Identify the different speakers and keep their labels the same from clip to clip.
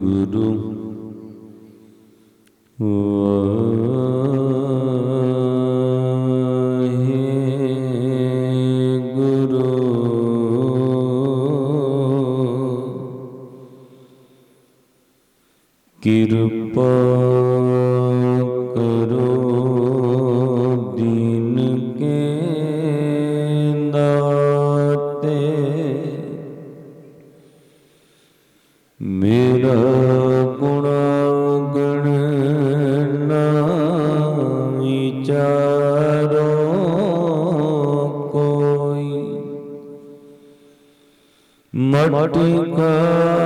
Speaker 1: ਗੁਰੂ ਮੇਰਾ ਗੁਣਾ ਗਣ ਨਾ ਵਿਚਾਰੋ ਕੋਈ। ਮਟੀ ਕਾ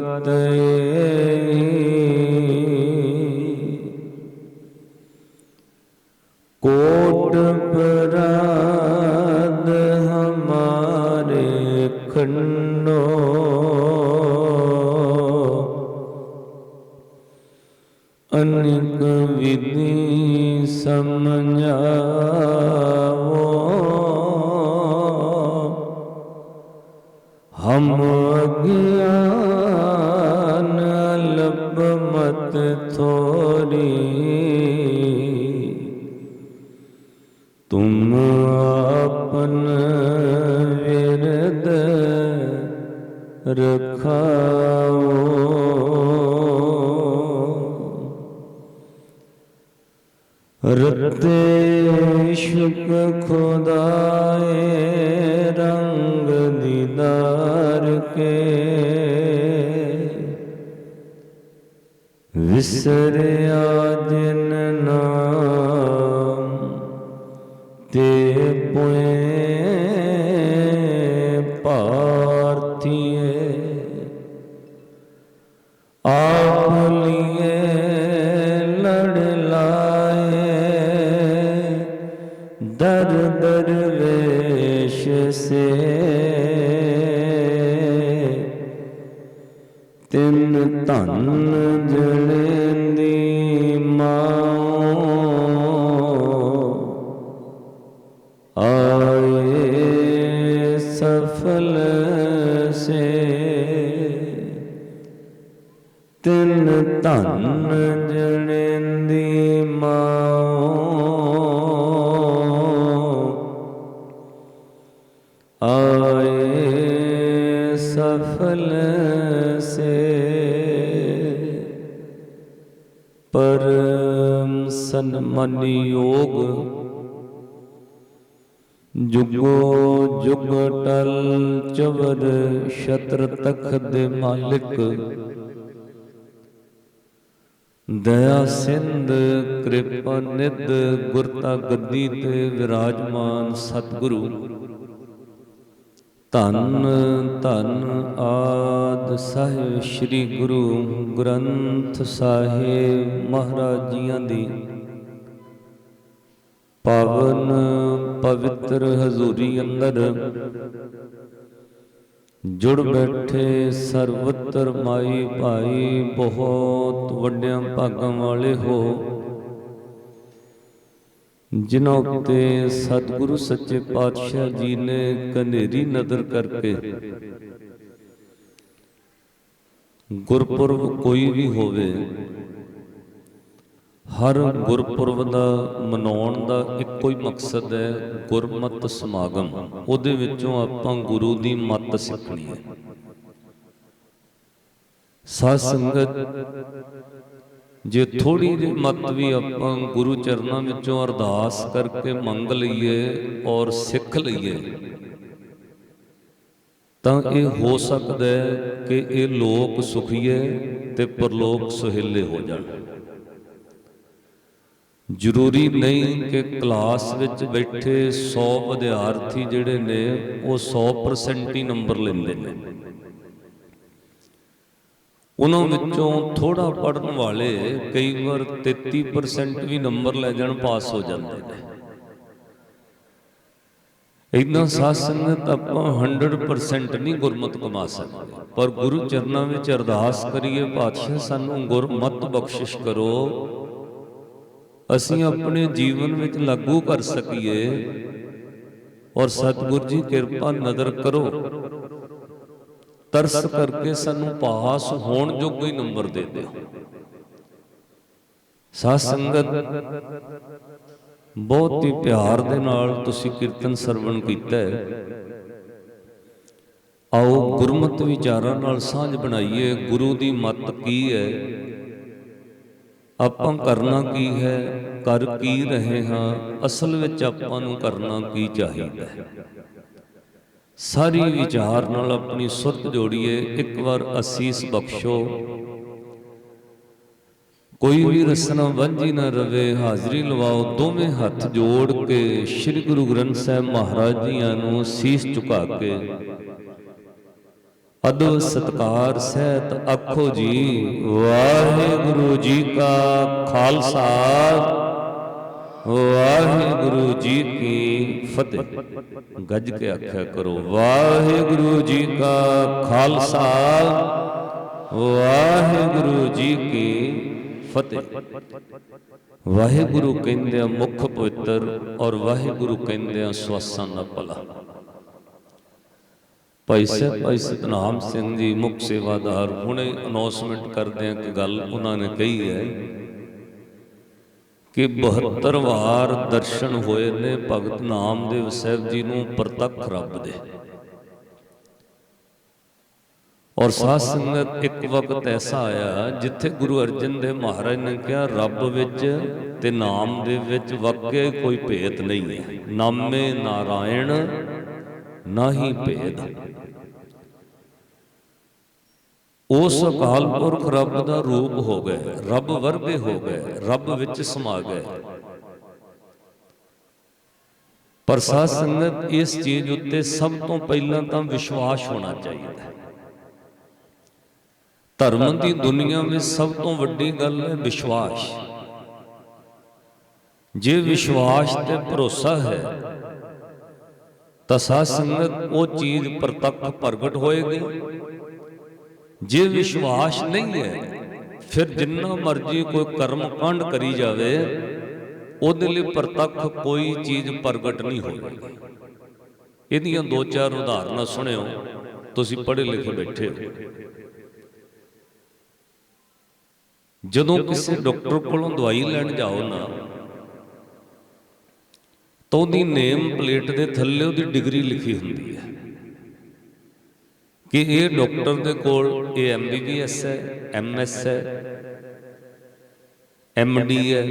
Speaker 1: Good. ਹਮ ਲਬ ਮਤ ਥੋਰੀ। ਤੁਮ ਆਪਨ ਵਿਰਦ ਰਖਾਓ। ਰਤੇ ਸ਼ੁਕ ਖੁਦਾਏ ਰੰਗ ਦੀਦਾਰ ਕੇ। ਵਿਸਰਿਆ ਜਿਨ ਨਾਮ ਤੇ ਪੁਏ ਧਨ ਜਣੇਂਦੀ ਮਾਂ ਆਏ ਸਫਲ ਸੇ ਤਿੰਨ ਧਨ ਜਣੇਂਦੀ ਮਾਂ ਆਏ ਸਫਲ ਸੇ ਪਰਮ ਸਨਮਾਨਯੋਗ। ਜੁਗੋ ਜੁਗ ਟਲ ਚਵਰ ਸ਼ਤਰ ਤਖਤ ਦੇ ਮਾਲਿਕ। ਦਇਆ ਸਿੰਧ ਕਿਰਪਾ ਨਿਧ ਗੁਰਤਾ ਗੱਦੀ ਤੇ ਵਿਰਾਜਮਾਨ ਸਤਿਗੁਰੂ। ਧੰਨ ਧੰਨ ਆਦ ਸਾਹਿਬ ਸ੍ਰੀ ਗੁਰੂ ਗ੍ਰੰਥ ਸਾਹਿਬ ਮਹਾਰਾਜ ਜੀਆਂ ਦੀ। ਪਾਵਨ ਪਵਿੱਤਰ ਹਜ਼ੂਰੀ ਅੰਦਰ ਜੁੜ ਬੈਠੇ ਸਰਵਤਰ ਮਾਈ ਭਾਈ ਬਹੁਤ ਵੱਡਿਆਂ ਭਾਗਾਂ ਵਾਲੇ ਹੋ। ਜਿਨ੍ਹਾਂ ਉੱਤੇ ਸਤਿਗੁਰੂ ਸੱਚੇ ਪਾਤਸ਼ਾਹ ਜੀ ਨੇ ਕਨੇਰੀ ਨਜ਼ਰ ਕਰਕੇ ਗੁਰਪੁਰਬ ਕੋਈ ਵੀ ਹੋਵੇ, ਹਰ ਗੁਰਪੁਰਬ ਦਾ ਮਨਾਉਣ ਦਾ ਇੱਕੋ ਹੀ ਮਕਸਦ ਹੈ ਗੁਰਮਤ ਸਮਾਗਮ। ਉਹਦੇ ਵਿੱਚੋਂ ਆਪਾਂ ਗੁਰੂ ਦੀ ਮੱਤ ਸਿੱਖਣੀ ਹੈ। ਸਾਧ ਸੰਗਤ ਜੇ ਥੋੜੀ ਜਿਹੀ ਮਤ ਵੀ ਆਪਾਂ ਗੁਰੂ ਚਰਨਾਂ ਵਿੱਚੋਂ ਅਰਦਾਸ ਕਰਕੇ ਮੰਗ ਲਈਏ ਔਰ ਸਿੱਖ ਲਈਏ, ਤਾਂ ਇਹ ਹੋ ਸਕਦਾ ਹੈ ਕਿ ਇਹ ਲੋਕ ਸੁਖੀਏ ਤੇ ਪਰਲੋਕ ਸੁਹੇਲੇ ਹੋ ਜਾਣ। ਜ਼ਰੂਰੀ ਨਹੀਂ ਕਿ ਕਲਾਸ ਵਿੱਚ ਬੈਠੇ 100 ਵਿਦਿਆਰਥੀ ਜਿਹੜੇ ਨੇ ਉਹ 100% ਹੀ ਨੰਬਰ ਲੈਂਦੇ ਨੇ। ਉਹਨਾਂ ਵਿੱਚੋਂ ਥੋੜਾ ਪੜਨ ਵਾਲੇ ਕਈ ਵਾਰ 33% ਵੀ ਨੰਬਰ ਲੈ ਜਾਣ ਪਾਸ ਹੋ ਜਾਂਦੇ ਨੇ। ਇਦਾਂ ਸਾਧ ਸੰਗਤ ਆਪਾਂ 100% ਨਹੀਂ ਗੁਰਮਤ ਕਮਾ ਸਕਦੇ। ਪਰ ਗੁਰੂ ਚਰਨਾਂ ਵਿੱਚ ਅਰਦਾਸ ਕਰੀਏ, ਪਾਤਸ਼ਾਹ ਸਾਨੂੰ ਗੁਰਮਤ ਬਖਸ਼ਿਸ਼ ਕਰੋ। ਅਸੀਂ ਆਪਣੇ ਜੀਵਨ ਵਿੱਚ ਲਾਗੂ ਕਰ ਸਕੀਏ ਔਰ ਸਤਿਗੁਰ ਜੀ ਕਿਰਪਾ ਨਜ਼ਰ ਕਰੋ। ਤਰਸ ਕਰਕੇ ਸਾਨੂੰ ਪਾਸ ਹੋਣ ਜੋ ਕੋਈ ਨੰਬਰ ਦੇ ਦਿਓ। ਸਾਧ ਸੰਗਤ ਬਹੁਤ ਹੀ ਪਿਆਰ ਦੇ ਨਾਲ ਤੁਸੀਂ ਕੀਰਤਨ ਸਰਵਣ ਕੀਤਾ ਹੈ। ਆਓ ਗੁਰਮਤ ਵਿਚਾਰਾਂ ਨਾਲ ਸਾਂਝ ਬਣਾਈਏ। ਗੁਰੂ ਦੀ ਮੱਤ ਕੀ ਹੈ? ਆਪਾਂ ਕਰਨਾ ਕੀ ਹੈ? ਕਰ ਕੀ ਰਹੇ ਹਾਂ? ਅਸਲ ਵਿੱਚ ਆਪਾਂ ਨੂੰ ਕਰਨਾ ਕੀ ਚਾਹੀਦਾ ਹੈ? ਸਾਰੀ ਵਿਚਾਰ ਨਾਲ ਆਪਣੀ ਸੁਰਤ ਜੋੜੀਏ, ਇੱਕ ਵਾਰ ਅਸੀਸ ਬਖਸ਼ੋ। ਕੋਈ ਵੀ ਰਸਨਾ ਵਾਂਝੀ ਨਾ ਰਵੇ, ਹਾਜ਼ਰੀ ਲਵਾਓ, ਦੋਵੇਂ ਹੱਥ ਜੋੜ ਕੇ ਸ੍ਰੀ ਗੁਰੂ ਗ੍ਰੰਥ ਸਾਹਿਬ ਮਹਾਰਾਜ ਜੀਆਂ ਨੂੰ ਸੀਸ ਝੁਕਾ ਕੇ। ਅਦਬ ਸਤਕਾਰ ਸਹਿਤ ਆਖੋ ਜੀ, ਵਾਹਿਗੁਰੂ ਜੀ ਕਾ ਖਾਲਸਾ। ਵਾਹਿਗੁਰੂ ਜੀ ਕੀ ਫਤਿਹ। ਗੱਜ ਕੇ ਆਖਿਆ ਕਰੋ, ਵਾਹਿਗੁਰੂ ਜੀ ਕਾ ਖਾਲਸਾ, ਵਾਹਿਗੁਰੂ ਜੀ ਕੀ ਫਤਿਹ। ਵਾਹਿਗੁਰੂ ਕਹਿੰਦੇ ਆ ਮੁੱਖ ਪਵਿੱਤਰ ਔਰ ਵਾਹਿਗੁਰੂ ਕਹਿੰਦੇ ਆ ਸਵਾਸਾਂ ਦਾ ਭਲਾ। ਭਾਈ ਸਾਹਿਬ, ਭਾਈ ਸਤਨਾਮ ਸਿੰਘ ਜੀ ਮੁੱਖ ਸੇਵਾਦਾਰ, ਹੁਣੇ ਅਨਾਉਂਸਮੈਂਟ ਕਰਦੇ ਆ ਕਿ ਗੱਲ ਉਹਨਾਂ ਨੇ ਕਹੀ ਹੈ। ਕਿ 72 ਵਾਰ ਦਰਸ਼ਨ ਹੋਏ ਨੇ ਭਗਤ ਨਾਮਦੇਵ ਸਾਹਿਬ ਜੀ ਨੂੰ ਪ੍ਰਤੱਖ ਰੱਬ ਦੇ। ਔਰ ਸਾਧ ਸੰਗਤ ਇੱਕ ਵਕਤ ਐਸਾ ਆਇਆ ਜਿੱਥੇ ਗੁਰੂ ਅਰਜਨ ਦੇਵ ਮਹਾਰਾਜ ਨੇ ਕਿਹਾ, ਰੱਬ ਵਿੱਚ ਤੇ ਨਾਮ ਦੇ ਵਿੱਚ ਵਾਕਿਆ ਕੋਈ ਭੇਦ ਨਹੀਂ ਹੈ। ਨਾਮੇ ਨਾਰਾਇਣ, ਨਾ ਹੀ ਭੇਦ। ਉਸ ਅਕਾਲ ਪੁਰਖ ਰੱਬ ਦਾ ਰੂਪ ਹੋ ਗਏ, ਰੱਬ ਵਰਗੇ ਹੋ ਗਏ, ਰੱਬ ਵਿੱਚ ਸਮਾ ਗਏ। ਪਰ ਸਾਧ ਸੰਗਤ, ਇਸ ਚੀਜ਼ ਉੱਤੇ ਸਭ ਤੋਂ ਪਹਿਲਾਂ ਤਾਂ ਵਿਸ਼ਵਾਸ ਹੋਣਾ ਚਾਹੀਦਾ ਹੈ। ਧਰਮ ਦੀ ਦੁਨੀਆ ਵਿੱਚ ਸਭ ਤੋਂ ਵੱਡੀ ਗੱਲ ਹੈ ਵਿਸ਼ਵਾਸ। ਜੇ ਵਿਸ਼ਵਾਸ ਤੇ ਭਰੋਸਾ ਹੈ, ਤਾਂ ਸਾਧ ਸੰਗਤ ਉਹ ਚੀਜ਼ ਪ੍ਰਤੱਖ ਪ੍ਰਗਟ ਹੋਏਗੀ। ਜੇ ਵਿਸ਼ਵਾਸ ਨਹੀਂ ਹੈ, ਫਿਰ ਜਿੰਨਾ ਮਰਜ਼ੀ ਕੋਈ ਕਰਮ ਕਾਂਡ ਕਰੀ ਜਾਵੇ, ਉਹਦੇ ਲਈ ਪ੍ਰਤੱਖ ਕੋਈ ਚੀਜ਼ ਪ੍ਰਗਟ ਨਹੀਂ ਹੋਏਗੀ ਇਹਦੀਆਂ ਦੋ ਚਾਰ ਉਦਾਹਰਨਾਂ ਸੁਣਿਓ, ਤੁਸੀਂ ਪੜ੍ਹੇ ਲਿਖੇ ਬੈਠੇ ਹੋ। ਜਦੋਂ ਕਿਸੇ ਡਾਕਟਰ ਕੋਲੋਂ ਦਵਾਈ ਲੈਣ ਜਾਓ ਨਾ, ਤਾਂ ਉਹਦੀ ਨੇਮ ਪਲੇਟ ਦੇ ਥੱਲੇ ਉਹਦੀ ਡਿਗਰੀ ਲਿਖੀ ਹੁੰਦੀ ਹੈ। ਕਿ ਇਹ ਡਾਕਟਰ ਦੇ ਕੋਲ ਇਹ ਐਮਬੀਬੀਐਸ ਹੈ, ਐਮਐਸ ਹੈ, ਐਮਡੀ ਹੈ।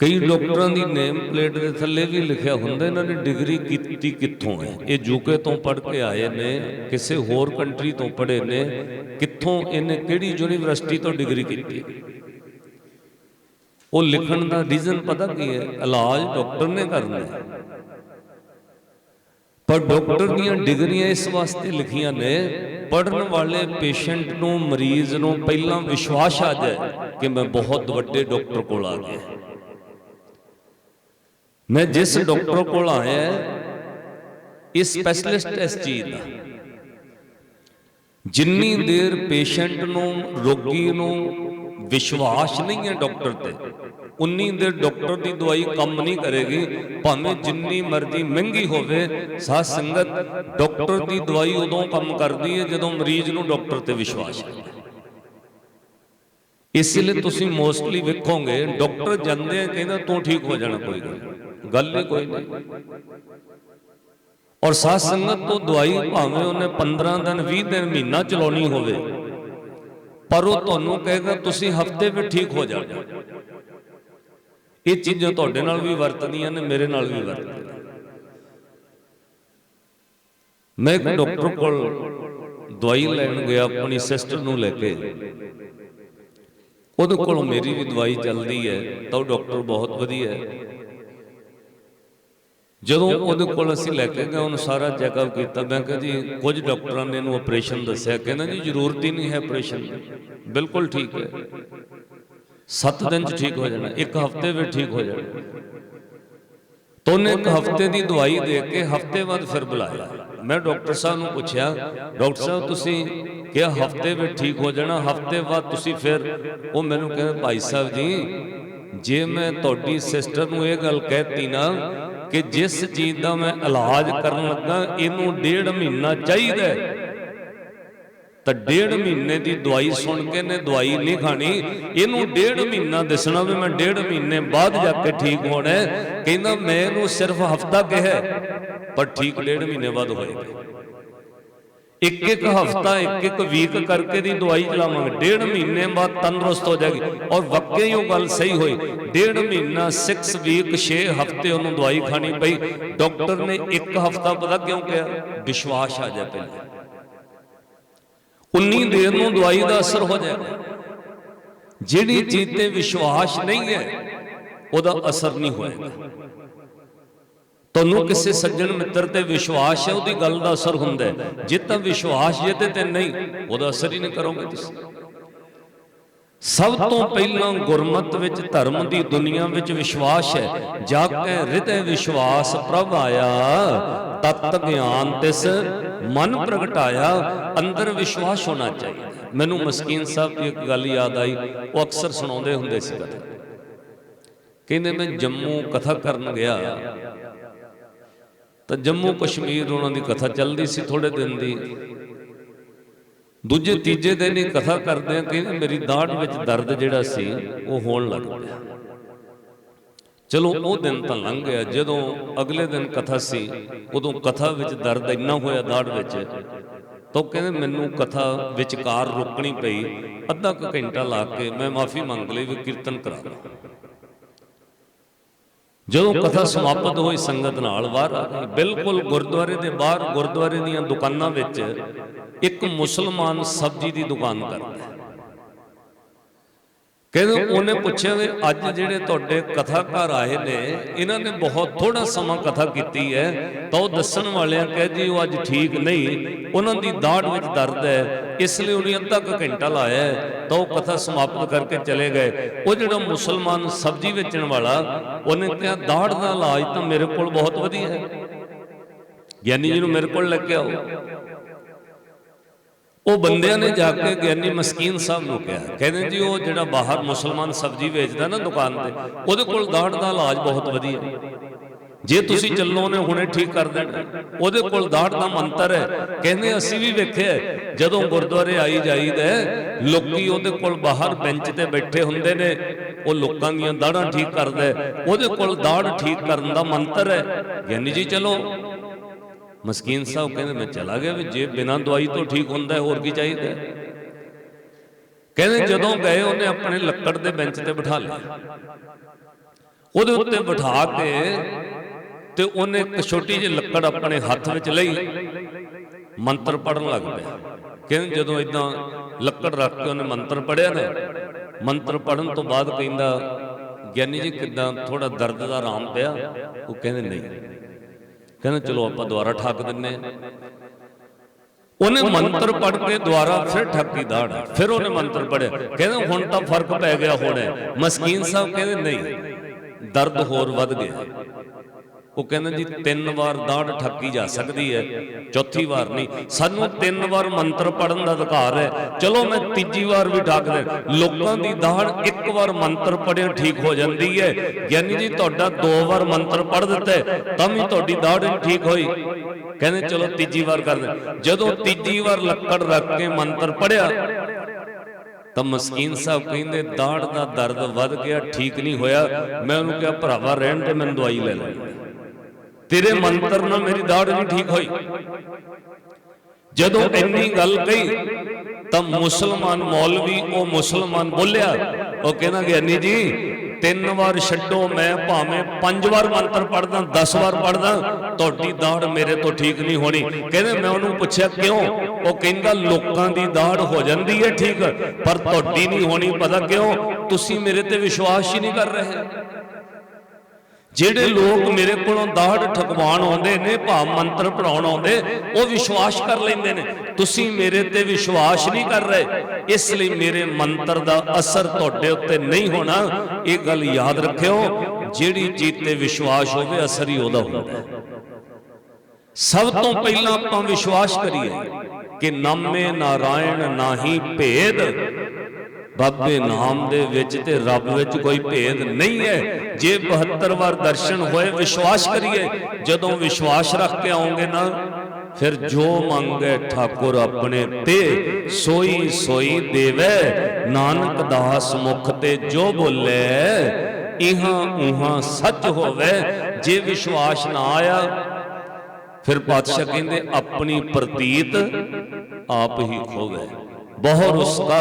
Speaker 1: ਕਈ ਡਾਕਟਰਾਂ ਦੀ ਨੇਮ ਪਲੇਟ ਦੇ ਥੱਲੇ ਵੀ ਲਿਖਿਆ ਹੁੰਦਾ, ਇਹਨਾਂ ਨੇ ਡਿਗਰੀ ਕੀਤੀ ਕਿੱਥੋਂ ਹੈ? ਇਹ ਯੂਕੇ ਤੋਂ ਪੜ੍ਹ ਕੇ ਆਏ ਨੇ, ਕਿਸੇ ਹੋਰ ਕੰਟਰੀ ਤੋਂ ਪੜ੍ਹੇ ਨੇ, ਕਿੱਥੋਂ ਇਹਨੇ ਕਿਹੜੀ ਯੂਨੀਵਰਸਿਟੀ ਤੋਂ ਡਿਗਰੀ ਕੀਤੀ? ਉਹ ਲਿਖਣ ਦਾ ਰੀਜ਼ਨ ਪਤਾ ਕੀ ਹੈ? ਇਲਾਜ ਡਾਕਟਰ ਨੇ ਕਰਨਾ ਹੈ। ਪਰ ਡਾਕਟਰ ਦੀਆਂ ਡਿਗਰੀਆਂ ਇਸ ਵਾਸਤੇ ਲਿਖੀਆਂ ਨੇ ਪੜਨ ਵਾਲੇ ਪੇਸ਼ੈਂਟ ਨੂੰ, ਮਰੀਜ਼ ਨੂੰ ਪਹਿਲਾਂ ਵਿਸ਼ਵਾਸ ਆ ਜਾਏ ਕਿ ਮੈਂ ਬਹੁਤ ਵੱਡੇ ਡਾਕਟਰ ਕੋਲ ਆ ਗਿਆ। ਮੈਂ ਜਿਸ ਡਾਕਟਰ ਕੋਲ ਆਇਆ, ਇਹ ਸਪੈਸ਼ਲਿਸਟ ਇਸ ਚੀਜ਼ ਦਾ। ਜਿੰਨੀ ਦੇਰ ਪੇਸ਼ੈਂਟ ਨੂੰ, ਰੋਗੀ ਨੂੰ ਵਿਸ਼ਵਾਸ ਨਹੀਂ ਹੈ ਡਾਕਟਰ ਤੇ ਉਨੀ ਦੇਰ ਡਾਕਟਰ ਦੀ ਦਵਾਈ ਕੰਮ ਨਹੀਂ ਕਰੇਗੀ, ਭਾਵੇਂ ਜਿੰਨੀ ਮਰਜ਼ੀ ਮਹਿੰਗੀ ਹੋਵੇ, ਸਾਧ ਸੰਗਤ, ਡਾਕਟਰ ਦੀ ਦਵਾਈ ਉਦੋਂ ਕੰਮ ਕਰਦੀ ਹੈ ਜਦੋਂ ਮਰੀਜ਼ ਨੂੰ ਡਾਕਟਰ ਤੇ ਵਿਸ਼ਵਾਸ ਹੈ। ਇਸ ਲਈ ਤੁਸੀਂ ਮੋਸਟਲੀ ਵੇਖੋਗੇ, ਡਾਕਟਰ ਜਾਂਦੇ ਆ, ਕਹਿੰਦਾ ਤੂੰ ਠੀਕ ਹੋ ਜਾਣਾ, ਕੋਈ ਗੱਲ ਗੱਲ ਹੀ ਕੋਈ ਨਹੀਂ। ਔਰ ਸਾਧ ਸੰਗਤ ਤੋਂ ਦਵਾਈ ਭਾਵੇਂ ਉਹਨੇ 15 ਦਿਨ 20 ਦਿਨ, ਮਹੀਨਾ ਚਲਾਉਣੀ ਹੋਵੇ, ਪਰ ਉਹ ਤੁਹਾਨੂੰ ਕਹੇਗਾ, ਤੁਸੀਂ ਹਫ਼ਤੇ ਵਿੱਚ ਠੀਕ ਹੋ ਜਾਣਾ। ਇਹ ਚੀਜ਼ਾਂ ਤੁਹਾਡੇ ਨਾਲ ਵੀ ਵਰਤਦੀਆਂ ਨੇ, ਮੇਰੇ ਨਾਲ ਵੀ ਵਰਤਦੀਆਂ ਮੈਂ ਇੱਕ ਡਾਕਟਰ ਕੋਲ ਦਵਾਈ ਲੈਣ ਗਿਆ, ਆਪਣੀ ਸਿਸਟਰ ਨੂੰ ਲੈ ਕੇ। ਉਹਦੇ ਕੋਲ ਮੇਰੀ ਵੀ ਦਵਾਈ ਚੱਲਦੀ ਹੈ, ਤਾਂ ਉਹ ਡਾਕਟਰ ਬਹੁਤ ਵਧੀਆ ਹੈ। ਜਦੋਂ ਉਹਦੇ ਕੋਲ ਅਸੀਂ ਲੈ ਕੇ ਗਏ, ਉਹਨੂੰ ਸਾਰਾ ਚੈੱਕਅਪ ਕੀਤਾ। ਮੈਂ ਕਿਹਾ ਜੀ, ਕੁਝ ਡਾਕਟਰਾਂ ਨੇ ਇਹਨੂੰ ਆਪਰੇਸ਼ਨ ਦੱਸਿਆ। ਕਹਿੰਦਾ ਜੀ, ਜ਼ਰੂਰਤ ਹੀ ਨਹੀਂ ਹੈ ਆਪਰੇਸ਼ਨ ਬਿਲਕੁਲ ਠੀਕ ਹੈ। 7 ਦਿਨ ਚ ਠੀਕ ਹੋ ਜਾਣਾ ਇੱਕ ਹਫ਼ਤੇ ਵਿੱਚ ਠੀਕ ਹੋ ਜਾਣਾ। ਤੋ ਉਹਨੇ ਇੱਕ ਹਫ਼ਤੇ ਦੀ ਦਵਾਈ ਦੇ ਕੇ ਹਫ਼ਤੇ ਬਾਅਦ ਫਿਰ ਬੁਲਾਇਆ। ਮੈਂ ਡਾਕਟਰ ਸਾਹਿਬ ਨੂੰ ਪੁੱਛਿਆ ਡਾਕਟਰ ਸਾਹਿਬ ਤੁਸੀਂ ਕਿਹਾ ਹਫ਼ਤੇ ਵਿੱਚ ਠੀਕ ਹੋ ਜਾਣਾ ਹਫ਼ਤੇ ਬਾਅਦ ਤੁਸੀਂ ਫਿਰ ਉਹ ਮੈਨੂੰ ਕਹਿੰਦੇ ਭਾਈ ਸਾਹਿਬ ਜੀ ਜੇ ਮੈਂ ਤੁਹਾਡੀ ਸਿਸਟਰ ਨੂੰ ਇਹ ਗੱਲ ਕਹਿਤੀ ਨਾ ਕਿ ਜਿਸ ਚੀਜ਼ ਦਾ ਮੈਂ ਇਲਾਜ ਕਰਨ ਲੱਗਾ ਇਹਨੂੰ ਡੇਢ ਮਹੀਨਾ ਚਾਹੀਦਾ ਹੈ, ਤਾਂ ਡੇਢ ਮਹੀਨੇ ਦੀ ਦਵਾਈ ਸੁਣ ਕੇ ਨੇ ਦਵਾਈ ਨਹੀਂ ਖਾਣੀ, ਇਹਨੂੰ ਡੇਢ ਮਹੀਨਾ ਦੱਸਣਾ ਵੀ ਮੈਂ ਡੇਢ ਮਹੀਨੇ ਬਾਅਦ ਜਾ ਕੇ ਠੀਕ ਹੋਣਾ ਕਹਿੰਦਾ ਮੈਂ ਇਹਨੂੰ ਸਿਰਫ ਹਫਤਾ ਕਿਹਾ ਪਰ ਠੀਕ ਡੇਢ ਮਹੀਨੇ ਬਾਅਦ ਹੋਏਗਾ ਇੱਕ ਇੱਕ ਹਫਤਾ, ਇੱਕ ਇੱਕ ਵੀਕ ਕਰਕੇ ਦੀ ਦਵਾਈ ਚਲਾਵਾਂਗੇ। ਡੇਢ ਮਹੀਨੇ ਬਾਅਦ ਤੰਦਰੁਸਤ ਹੋ ਜਾਏਗੀ। ਔਰ ਵਾਕਈ ਉਹ ਗੱਲ ਸਹੀ ਹੋਈ। ਡੇਢ ਮਹੀਨਾ 6 ਵੀਕ 6 ਹਫ਼ਤੇ ਉਹਨੂੰ ਦਵਾਈ ਖਾਣੀ ਪਈ। ਡਾਕਟਰ ਨੇ ਇੱਕ ਹਫਤਾ ਪਤਾ ਕਿਉਂ ਕਿਹਾ? ਵਿਸ਼ਵਾਸ ਆ ਜਾ ਪਹਿਲੇ। ਉਨੀ ਦੇਰ ਨੂੰ ਦਵਾਈ ਦਾ ਅਸਰ ਹੋ ਜਾਏਗਾ ਜਿਹੜੀ ਚੀਜ਼ ਤੇ ਵਿਸ਼ਵਾਸ ਨਹੀਂ ਹੈ, ਉਹਦਾ ਅਸਰ ਨਹੀਂ ਹੋਏਗਾ। ਤੁਹਾਨੂੰ ਕਿਸੇ ਸੱਜਣ ਮਿੱਤਰ ਤੇ ਵਿਸ਼ਵਾਸ ਹੈ, ਉਹਦੀ ਗੱਲ ਦਾ ਅਸਰ ਹੁੰਦਾ ਹੈ। ਜੇ ਤਾਂ ਵਿਸ਼ਵਾਸ ਜੇ ਤੇ ਤੇ ਨਹੀਂ, ਉਹਦਾ ਅਸਰ ਹੀ ਨਹੀਂ ਕਰੋਗੇ ਤੁਸੀਂ। ਸਭ ਤੋਂ ਪਹਿਲਾਂ ਗੁਰਮਤ ਵਿੱਚ ਧਰਮ ਦੀ ਦੁਨੀਆ ਵਿੱਚ ਵਿਸ਼ਵਾਸ ਹੈ। ਜਾ ਕੇ ਹਿਰਦੇ ਵਿਸ਼ਵਾਸ ਪ੍ਰਭ ਆਇਆ। ਤਤ ਗਿਆਨ ਤਿਸ ਮਨ ਪ੍ਰਗਟਾਇਆ। ਅੰਦਰ ਵਿਸ਼ਵਾਸ ਹੋਣਾ ਚਾਹੀਦਾ। ਮੈਨੂੰ ਮਸਕੀਨ ਸਾਹਿਬ ਦੀ ਇੱਕ ਗੱਲ ਯਾਦ ਆਈ। ਉਹ ਅਕਸਰ ਸੁਣਾਉਂਦੇ ਹੁੰਦੇ ਸੀ ਕਥਾ। ਕਹਿੰਦੇ ਮੈਂ ਜੰਮੂ ਕਥਾ ਕਰਨ ਗਿਆ। ਤਾਂ ਜੰਮੂ ਕਸ਼ਮੀਰ ਉਹਨਾਂ ਦੀ ਕਥਾ ਚੱਲਦੀ ਸੀ ਥੋੜੇ ਦਿਨ ਦੀ। ਦੂਜੇ ਤੀਜੇ ਦਿਨ ਹੀ ਕਥਾ ਕਰਦੇ ਆ ਕਿ ਮੇਰੀ ਦਾੜ ਵਿੱਚ ਦਰਦ ਜਿਹੜਾ ਸੀ, ਉਹ ਹੋਣ ਲੱਗ ਪਿਆ। ਚਲੋ, ਉਹ ਦਿਨ ਤਾਂ ਲੰਘ ਗਿਆ। ਜਦੋਂ ਅਗਲੇ ਦਿਨ ਕਥਾ ਸੀ, ਉਦੋਂ ਕਥਾ ਵਿੱਚ ਦਰਦ ਇੰਨਾ ਹੋਇਆ ਦਾੜ ਵਿੱਚ, ਤਾਂ ਕਹਿੰਦੇ ਮੈਨੂੰ ਕਥਾ ਵਿਚਕਾਰ ਰੋਕਣੀ ਪਈ। ਅੱਧਾ ਕੁ ਘੰਟਾ ਲਾ ਕੇ ਮੈਂ ਮਾਫੀ ਮੰਗ ਲਈ ਵੀ ਕੀਰਤਨ ਕਰਾ ਜਦੋਂ ਕਥਾ ਸਮਾਪਤ ਹੋਈ ਸੰਗਤ ਨਾਲ, ਬਾਹਰ ਆ ਬਿਲਕੁਲ ਗੁਰਦੁਆਰੇ ਦੇ ਬਾਹਰ, ਗੁਰਦੁਆਰੇ ਦੀਆਂ ਦੁਕਾਨਾਂ ਵਿੱਚ ਇੱਕ ਮੁਸਲਮਾਨ ਸਬਜ਼ੀ ਦੀ ਦੁਕਾਨ ਕਰਦਾ। ਹੈ ਕਹਿੰਦੇ ਉਹਨੇ ਪੁੱਛਿਆ ਵੀ ਅੱਜ ਜਿਹੜੇ ਤੁਹਾਡੇ ਕਥਾਕਾਰ ਆਏ ਨੇ ਇਹਨਾਂ ਨੇ ਬਹੁਤ ਥੋੜਾ ਸਮਾਂ ਕਥਾ ਕੀਤੀ ਹੈ ਤਾਂ ਉਹ ਦੱਸਣ ਵਾਲਿਆਂ ਕਹੇ ਜੀ ਉਹ ਅੱਜ ਠੀਕ ਨਹੀਂ ਉਹਨਾਂ ਦੀ ਦਾੜ ਵਿੱਚ ਦਰਦ ਹੈ ਇਸ ਲਈ ਉਹਨੇ ਅੱਧਾ ਕੁ ਘੰਟਾ ਲਾਇਆ ਹੈ, ਤਾਂ ਉਹ ਕਥਾ ਸਮਾਪਤ ਕਰਕੇ ਚਲੇ ਗਏ। ਉਹ ਜਿਹੜਾ ਮੁਸਲਮਾਨ ਸਬਜ਼ੀ ਵੇਚਣ ਵਾਲਾ ਉਹਨੇ ਕਿਹਾ ਦਾੜ ਦਾ ਇਲਾਜ ਤਾਂ ਮੇਰੇ ਕੋਲ ਬਹੁਤ ਵਧੀਆ ਹੈ। ਗਿਆਨੀ ਜੀ ਨੂੰ ਮੇਰੇ ਕੋਲ ਲੈ ਕੇ ਆਓ। ਉਹ ਬੰਦਿਆਂ ਨੇ ਜਾ ਕੇ ਗਿਆਨੀ ਮਸਕੀਨ ਸਾਹਿਬ ਨੂੰ ਕਿਹਾ। ਕਹਿੰਦੇ ਜੀ, ਉਹ ਜਿਹੜਾ ਬਾਹਰ ਮੁਸਲਮਾਨ ਸਬਜ਼ੀ ਵੇਚਦਾ ਨਾ ਦੁਕਾਨ ਤੇ, ਉਹਦੇ ਕੋਲ ਦਾੜ ਦਾ ਇਲਾਜ ਬਹੁਤ ਵਧੀਆ। ਜੇ ਤੁਸੀਂ ਚੱਲੋ ਨੇ ਹੁਣੇ ਠੀਕ ਕਰ ਦੇਣਾ। ਉਹਦੇ ਕੋਲ ਦਾੜ ਦਾ ਮੰਤਰ ਹੈ। ਕਹਿੰਦੇ, ਅਸੀਂ ਵੀ ਵੇਖਿਆ ਜਦੋਂ ਗੁਰਦੁਆਰੇ ਆਈ ਜਾਈਦਾ ਲੋਕੀ ਉਹਦੇ ਕੋਲ ਬਾਹਰ ਬੈਂਚ ਤੇ ਬੈਠੇ ਹੁੰਦੇ ਨੇ, ਉਹ ਲੋਕਾਂ ਦੀਆਂ ਦਾੜਾਂ ਠੀਕ ਕਰਦਾ ਉਹਦੇ ਕੋਲ ਦਾੜ ਠੀਕ ਕਰਨ ਦਾ ਮੰਤਰ ਹੈ ਗਿਆਨੀ ਜੀ, ਚਲੋ। ਮਸਕੀਨ ਸਾਹਿਬ ਕਹਿੰਦੇ ਮੈਂ ਚਲਾ ਗਿਆ ਵੀ ਜੇ ਬਿਨਾਂ ਦਵਾਈ ਤੋਂ ਠੀਕ ਹੁੰਦਾ ਹੋਰ ਕੀ ਚਾਹੀਦਾ ਕਹਿੰਦੇ ਜਦੋਂ ਗਏ, ਉਹਨੇ ਆਪਣੇ ਲੱਕੜ ਦੇ ਬੈਂਚ ਤੇ ਬਿਠਾ ਲਿਆ। ਉਹਦੇ ਉੱਤੇ ਬਿਠਾ ਕੇ ਤੇ ਉਹਨੇ ਇੱਕ ਛੋਟੀ ਜਿਹੀ ਲੱਕੜ ਆਪਣੇ ਹੱਥ ਵਿੱਚ ਲਈ। ਮੰਤਰ ਪੜਨ ਲੱਗ ਪਿਆ। ਕਹਿੰਦੇ ਜਦੋਂ ਇਦਾਂ ਲੱਕੜ ਰੱਖ ਕੇ ਉਹਨੇ ਮੰਤਰ ਪੜਿਆ ਨਾ, ਮੰਤਰ ਪੜਨ ਤੋਂ ਬਾਅਦ ਕਹਿੰਦਾ, ਗਿਆਨੀ ਜੀ ਕਿਦਾਂ ਥੋੜਾ ਦਰਦ ਦਾ ਆਰਾਮ ਪਿਆ? ਉਹ ਕਹਿੰਦੇ, ਨਹੀਂ। ਕਹਿੰਦੇ ਚਲੋ ਆਪਾਂ ਦੁਬਾਰਾ ਠੱਕ ਦਿੰਨੇ ਆ। ਉਹਨੇ ਮੰਤਰ ਪੜ ਕੇ ਦੁਬਾਰਾ ਫਿਰ ਠੱਕੀ ਦਾੜ, ਫਿਰ ਉਹਨੇ ਮੰਤਰ ਪੜਿਆ ਕਹਿੰਦੇ ਹੁਣ ਤਾਂ ਫ਼ਰਕ ਪੈ ਗਿਆ ਹੋਣਾ ਮਸਕੀਨ ਸਾਹਿਬ ਕਹਿੰਦੇ ਨਹੀਂ, ਦਰਦ ਹੋਰ ਵੱਧ ਗਿਆ। ਉਹ ਕਹਿੰਦੇ ਜੀ, ਤਿੰਨ ਵਾਰ ਦਾੜ ਠੱਕੀ ਜਾ ਸਕਦੀ ਹੈ, ਚੌਥੀ ਵਾਰ ਨਹੀਂ। ਸਾਨੂੰ ਤਿੰਨ ਵਾਰ ਮੰਤਰ ਪੜਨ ਦਾ ਅਧਿਕਾਰ ਹੈ। ਚਲੋ ਮੈਂ ਤੀਜੀ ਵਾਰ ਵੀ ਠੱਕ ਦੇ ਲੋਕਾਂ ਦੀ ਦਾੜ ਇੱਕ ਵਾਰ ਮੰਤਰ ਪੜਿਆ ਠੀਕ ਹੋ ਜਾਂਦੀ ਹੈ। ਗਿਆਨੀ ਜੀ ਤੁਹਾਡਾ ਦੋ ਵਾਰ ਮੰਤਰ ਪੜ ਦਿੱਤਾ ਤਾਂ ਵੀ ਤੁਹਾਡੀ ਦਾੜ ਨਹੀਂ ਠੀਕ ਹੋਈ। ਕਹਿੰਦੇ ਚਲੋ ਤੀਜੀ ਵਾਰ ਕਰਦੇ ਜਦੋਂ ਤੀਜੀ ਵਾਰ ਲੱਕੜ ਰੱਖ ਕੇ ਮੰਤਰ ਪੜਿਆ ਤਾਂ ਮਸਕੀਨ ਸਾਹਿਬ ਕਹਿੰਦੇ, ਦਾੜ ਦਾ ਦਰਦ ਵੱਧ ਗਿਆ, ਠੀਕ ਨਹੀਂ ਹੋਇਆ। ਮੈਂ ਉਹਨੂੰ ਕਿਹਾ, ਭਰਾਵਾ ਰਹਿਣ ਤੇ ਮੈਨੂੰ ਦਵਾਈ ਲੈ ਲੈ ਤੇਰੇ ਮੰਤਰ ਨਾਲ ਮੇਰੀ ਦਾੜ ਨਹੀਂ ਠੀਕ ਹੋਈ। ਜਦੋਂ ਇੰਨੀ ਗੱਲ ਕਹੀ ਤਾਂ ਮੁਸਲਮਾਨ ਮੌਲਵੀ ਉਹ ਮੁਸਲਮਾਨ ਬੋਲਿਆ। ਉਹ ਕਹਿੰਦਾ ਗਿਆਨੀ ਜੀ ਤਿੰਨ ਵਾਰ ਛੱਡੋ ਮੈਂ ਭਾਵੇਂ ਪੰਜ ਵਾਰ ਮੰਤਰ ਪੜਦਾ 10 ਵਾਰ ਪੜਦਾ ਤੁਹਾਡੀ ਦਾੜ ਮੇਰੇ ਤੋਂ ਠੀਕ ਨਹੀਂ ਹੋਣੀ। ਕਹਿੰਦੇ ਮੈਂ ਉਹਨੂੰ ਪੁੱਛਿਆ ਕਿਉਂ? ਉਹ ਕਹਿੰਦਾ ਲੋਕਾਂ ਦੀ ਦਾੜ ਹੋ ਜਾਂਦੀ ਹੈ ਠੀਕ ਪਰ ਤੁਹਾਡੀ ਨਹੀਂ ਹੋਣੀ ਪਤਾ ਕਿਉਂ? ਤੁਸੀਂ ਮੇਰੇ ਤੇ ਵਿਸ਼ਵਾਸ ਹੀ ਨਹੀਂ ਕਰ ਰਹੇ। ਜਿਹੜੇ ਲੋਕ ਮੇਰੇ ਕੋਲੋਂ ਦਾੜ ਠਕਵਾਣ ਆਉਂਦੇ ਨੇ, ਭਾਵ ਮੰਤਰ ਪੜਾਉਣ ਆਉਂਦੇ, ਉਹ ਵਿਸ਼ਵਾਸ ਕਰ ਲੈਂਦੇ ਨੇ। ਤੁਸੀਂ ਮੇਰੇ ਤੇ ਵਿਸ਼ਵਾਸ ਨਹੀਂ ਕਰ ਰਹੇ। ਇਸ ਲਈ ਮੇਰੇ ਮੰਤਰ ਦਾ ਅਸਰ ਤੁਹਾਡੇ ਉੱਤੇ ਨਹੀਂ ਹੋਣਾ। ਇਹ ਗੱਲ ਯਾਦ ਰੱਖਿਓ, ਜਿਹੜੀ ਚੀਜ਼ ਤੇ ਵਿਸ਼ਵਾਸ ਹੋਵੇ, ਅਸਰ ਹੀ ਉਹਦਾ ਹੁੰਦਾ ਹੈ। ਸਭ ਤੋਂ ਪਹਿਲਾਂ ਆਪਾਂ ਵਿਸ਼ਵਾਸ ਕਰੀਏ ਕਿ ਨਾਮੇ ਨਾਰਾਇਣ ਨਾਹੀ ਭੇਦ ਬਾਬੇ ਨਾਮ ਦੇ ਵਿੱਚ ਤੇ ਰੱਬ ਵਿੱਚ ਕੋਈ ਭੇਦ ਨਹੀਂ ਹੈ। ਜੇ 72 ਵਾਰ ਦਰਸ਼ਨ ਹੋਏ, ਵਿਸ਼ਵਾਸ ਕਰੀਏ, ਜਦੋਂ ਵਿਸ਼ਵਾਸ ਰੱਖ ਕੇ ਆਉਂਗੇ ਨਾ, ਫਿਰ ਜੋ ਮੰਗੇ ਠਾਕੁਰ ਆਪਣੇ ਤੇ, ਸੋਈ ਸੋਈ ਦੇਵੇ। ਨਾਨਕ ਦਾਸ ਮੁਖ ਤੇ ਜੋ ਬੋਲੇ, ਇਹਾਂ ਉਹਾਂ ਸੱਚ ਹੋਵੇ। ਜੇ ਵਿਸ਼ਵਾਸ ਨਾ ਆਇਆ, ਫਿਰ ਪਾਤਸ਼ਾਹ ਕਹਿੰਦੇ, ਆਪਣੀ ਪ੍ਰਤੀਤ ਆਪ ਹੀ ਖੋਵੇ। ਬਹੁਰ ਉਸਕਾ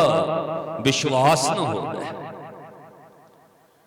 Speaker 1: ਵਿਸ਼ਵਾਸ ਨਾ ਹੋਵੇ।